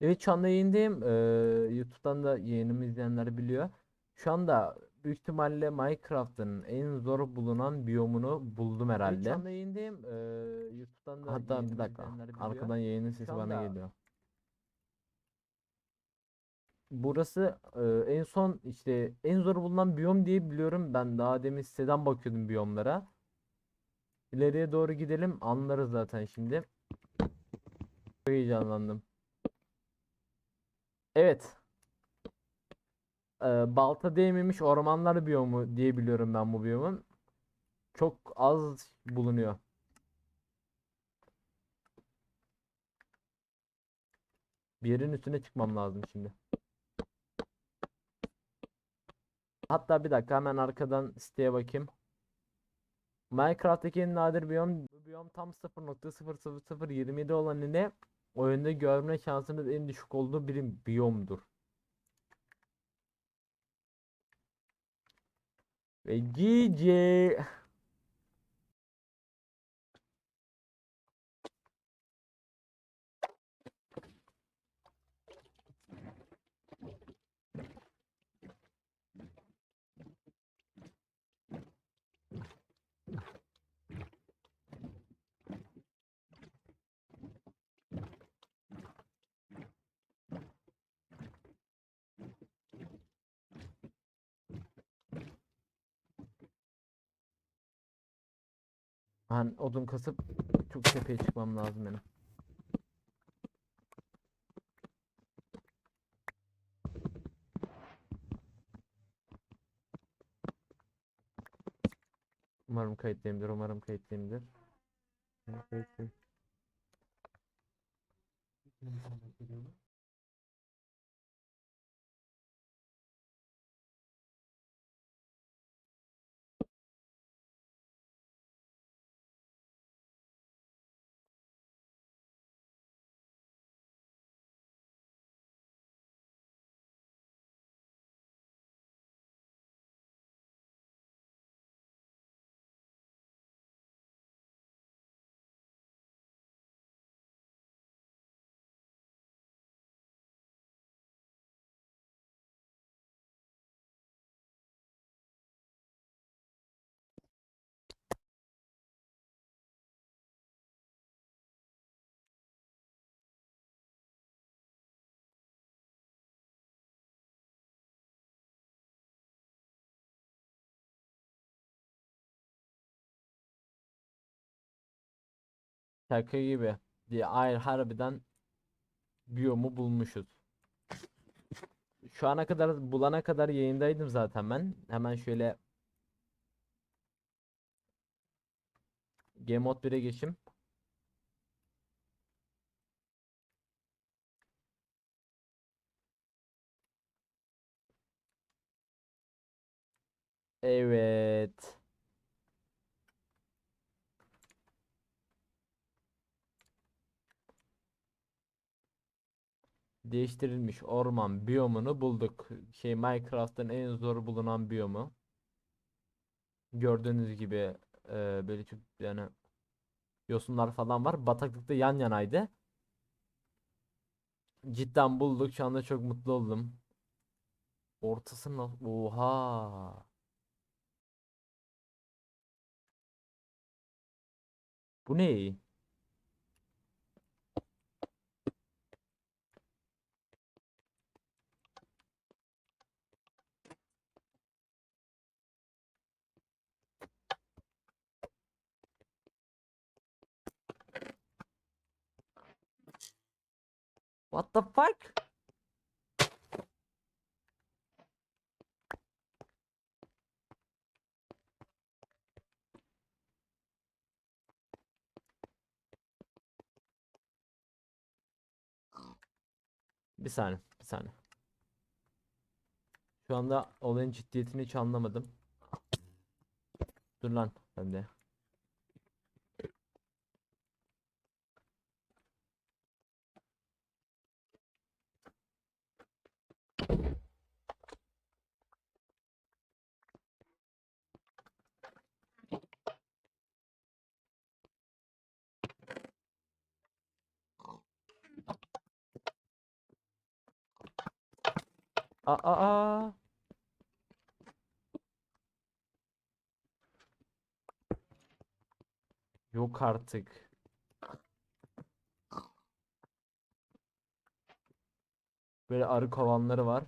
Evet şu anda yayındayım. Ee, YouTube'dan da yayınımı izleyenler biliyor. Şu anda büyük ihtimalle Minecraft'ın en zor bulunan biyomunu buldum Evet, herhalde. şu anda yayındayım. Ee, YouTube'dan da Hatta bir dakika. Arkadan yayının sesi Şu bana anda- geliyor. Burası e, en son işte en zor bulunan biyom diye biliyorum. Ben daha demin siteden bakıyordum biyomlara. İleriye doğru gidelim anlarız zaten şimdi. Çok heyecanlandım. Evet. Ee, balta değmemiş ormanlar biyomu diye biliyorum ben bu biyomun. Çok az bulunuyor. Bir yerin üstüne çıkmam lazım şimdi. Hatta bir dakika hemen arkadan siteye bakayım. Minecraft'taki en nadir biyom biyom tam 0.00027 olan ile oyunda görme şansınız en düşük olduğu bir biyomdur. Ve GG. Ben odun kasıp çok tepeye çıkmam lazım benim. Umarım kayıtlıyımdır, umarım kayıtlıyımdır. Kayıtlıyım. Şaka gibi. Diye hayır harbiden biyomu bulmuşuz. Şu ana kadar bulana kadar yayındaydım zaten ben. Hemen şöyle Game Mode 1'e geçeyim. Evet. Değiştirilmiş orman biyomunu bulduk. Şey Minecraft'ın en zor bulunan biyomu. Gördüğünüz gibi e, böyle çok yani yosunlar falan var. Bataklıkta yan yanaydı. Cidden bulduk. Şu anda çok mutlu oldum. Ortası nasıl? Oha. Bu ne? What the fuck? Bir saniye, bir saniye. Şu anda olayın ciddiyetini hiç anlamadım. Dur lan ben de. Aa, aa. Yok artık. Böyle arı kovanları var.